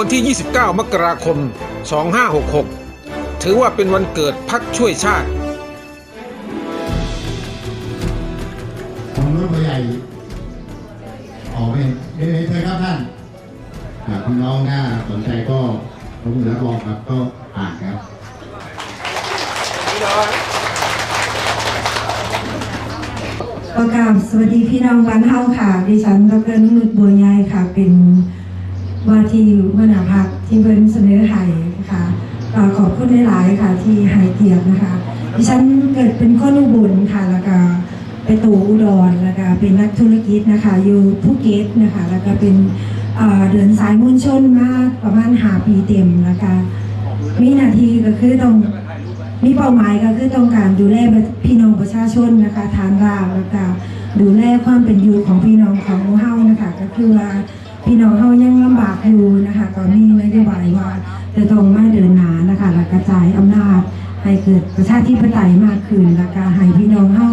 วันที่ 29 มกราคม 2566 ถือว่าเป็นวันเกิดพักช่วยชาติของรุ่นผู้ใหญ่ออกเป็นเรียนเชิญครับท่านหากพี่น้องน่าสนใจก็ยกมือรับรองครับก็อ่านครับประกาศสวัสดีพี่น้องบ้านเฮาค่ะ ดิฉันดรนุ่นบัวใหญ่ค่ะเป็น ว่าที่หัวหน้าพักที่เพิ่นเสนอให้ค่ะก็ขอบคุณหลายๆค่ะ ที่ให้เกียรตินะคะดิฉันเกิดเป็นคนอุบลค่ะแล้วก็ไปตู่อุดรแล้วก็เป็นนักธุรกิจนะคะ อยู่ภูเก็ตนะคะ แล้วก็เป็นเดินสายมวลชนมาประมาณหาปีเต็มแล้วก็มีหน้าที่ก็คือต้องมีเป้าหมายก็คือต้องการดูแลพี่น้องประชาชนนะคะฐานรากแล้วก็ดูแลความเป็นอยู่ของพี่น้องของเฮานะคะ ก็คือว่า พี่น้องเฮายังลำบากอยู่นะคะตอนนี้นโยบายว่าจะต้องมาเดินหนานะคะและกระจายอำนาจให้เกิดประชาธิปไตยมากขึ้นแล้วก็ให้พี่น้องเฮา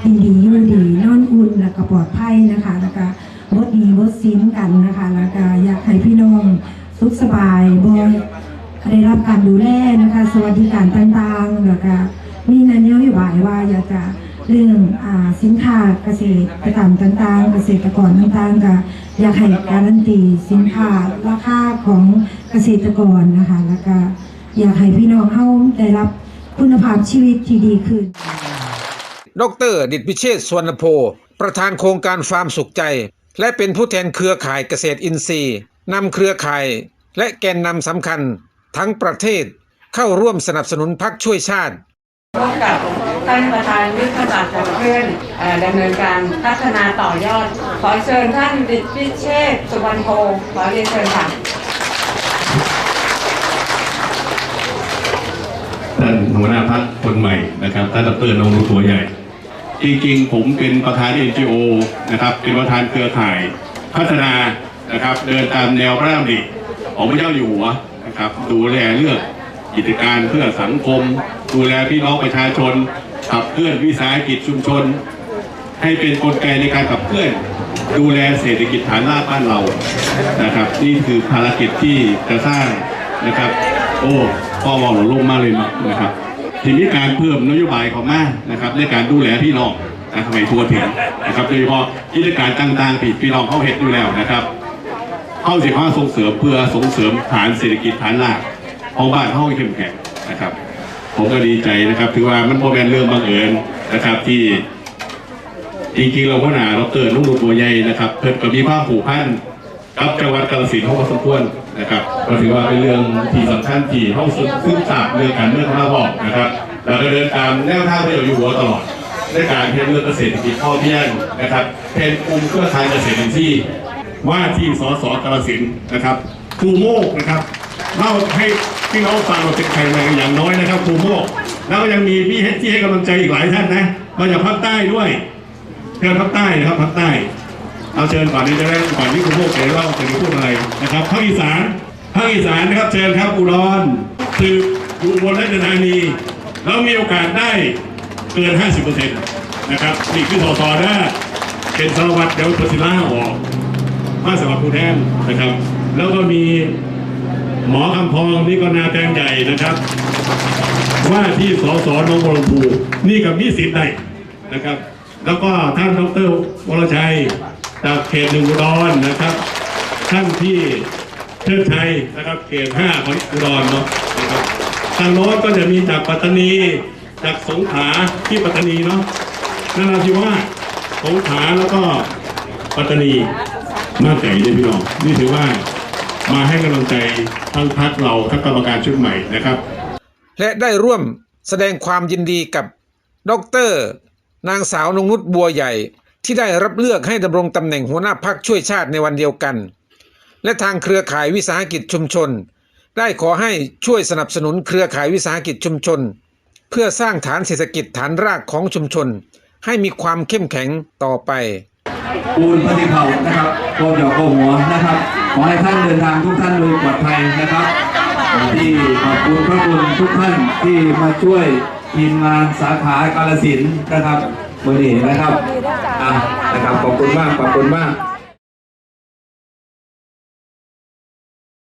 กินดีอยู่ดีนอนอุ่นแล้วก็ปลอดภัยนะคะแล้วก็บดดีบดซิ้นกันนะคะแล้วก็อยากให้พี่น้องสุขสบายบ่ได้รับการดูแลนะคะ สวัสดิการต่างๆแล้วก็มีนโยบายว่าอยากจะ เรื่องอาสินค้าเกษตรกรรมต่างๆ เกษตรกรต่างๆก็อยากให้การันตีสินค้าราคาของเกษตรกรนะคะ แล้วก็อยากให้พี่น้องเฮาได้รับคุณภาพชีวิตที่ดีขึ้น ดร ดิตพิเชษสวนโพ ประธานโครงการฟาร์มสุขใจ และเป็นผู้แทนเครือข่ายเกษตรอินทรีย์นำเครือข่าย และแกนนำสำคัญ ทั้งประเทศเข้าร่วมสนับสนุนพักช่วยชาติร่วมกับ ท่านประธานยุทธศาสตร์ขับเคลื่อนดำเนินการพัฒนาต่อยอด ขอเชิญท่านดิพิเชษฐ์สุวรรณโพขอเรียนเชิญค่ะท่านหัวหน้าพักคนใหม่นะครับท่านดรนงรู้ตัวใหญ่ จริงๆ ผมเป็นประธาน NGO นะครับเป็นประธานเครือข่ายพัฒนานะครับเดินตามแนวพระราชดำริของพระเจ้าอยู่หัวนะครับดูแลเรื่องกิจการเพื่อสังคม ดูแลพี่น้องประชาชน ขับเคลื่อนวิสาหกิจชุมชน ให้เป็นกลไกในการขับเคลื่อนดูแลเศรษฐกิจฐานรากบ้านเรานะครับ นี่คือภารกิจที่จะสร้างนะครับ โอ้พ่อมองหลงลงมากเลยนะครับ ทีนี้การเพิ่มนโยบายของมานะครับ ในการดูแลพี่น้องนะครับให้ทั่วถึงนะครับโดยเฉพาะกิจการต่างๆที่พี่น้องเขาเห็นอยู่แล้วนะครับเข้าสิข้าส่งเสริมเพื่อส่งเสริมฐานเศรษฐกิจฐานรากของบ้านเข้าเข้มแข็งนะครับ ผมก็ดีใจนะครับ ถือว่ามันโมเป็นเรื่องบังเอิญนะครับที่จริงๆเราก็หนาเราเกิดลูกดูตัวใหญ่นะครับ เพิ่มกับมีภาพผูกพันกับจังหวัดกาฬสินธุ์เขาก็สมควรนะครับก็ถือว่าเป็นเรื่องที่สำคัญที่เขาซึมซึมซาบเรื่องการเมืองของเราบอกนะครับเราก็เดินตามแนวทางที่เราอยู่หัวตลอดในการเพื่อเรื่องเกษตรกิจพ่อเพียงนะครับเป็นกลุ่มเครือข่ายเกษตรอินทรีย์ว่าที่สสกาฬสินธุ์นะครับครูโมกนะครับเล่าให้ พี่น้องฟังเราเป็นใครมาอย่างน้อยนะครับครูโมกแล้วก็ยังมีพี่เฮที่ให้กำลังใจอีกหลายท่านนะมาจากภาคใต้ด้วยเชิญภาคใต้นะครับภาคใต้ เอาเชิญก่อนนี้จะได้ก่อนที่คุณพวกจะเล่าจะพูดอะไรนะครับภาคอีสานภาคอีสานนะครับเชิญครับอุดรสืบอยู่บนราชธานีแล้วมีโอกาสได้เกิน 50%นะครับนี่คือสสนะเป็นสารวัตรเดี๋ยวปศิล่าออกมาสมัครผู้แทนนะครับ แล้วก็มี หมอคำพองนี่ก็นาแตงใหญ่นะครับ ว่าที่สสหน้องบัวลำพูนี่กับมีสิทธิ์ได้นะครับ แล้วก็ท่านดรวรชัยจากเขตหนึ่งอุดรนะครับ ท่านที่เทิดชัยนะครับ เขตห้าของอุดรเนาะนะครับทางโน้นก็จะมีจากปัตตานีจากสงขลาที่ปัตตานีเนาะนราธิวาสสงขลาแล้วก็ปัตตานีมาแต่เลยพี่น้องนี่ถือว่ามาให้กำลังใจ ทั้งพักเราทั้งกรรมการชุดใหม่นะครับ และได้ร่วมแสดงความยินดีกับดร นางสาวนงนุชบัวใหญ่ ที่ได้รับเลือกให้ดำรงตำแหน่งหัวหน้าพักช่วยชาติในวันเดียวกัน และทางเครือข่ายวิสาหกิจชุมชน ได้ขอให้ช่วยสนับสนุนเครือข่ายวิสาหกิจชุมชน เพื่อสร้างฐานเศรษฐกิจฐานรากของชุมชน ให้มีความเข้มแข็งต่อไป ปูนปฏิเผานะครับโกนดอกโกหัวนะครับ ขอให้ท่านเดินทางทุกท่านโดยปลอดภัยนะครับ ที่ขอบคุณพระคุณทุกท่านที่มาช่วยทีมงานสาขากาลสินธุ์นะครับมือนี้นะครับอะนะครับขอบคุณมากขอบคุณมาก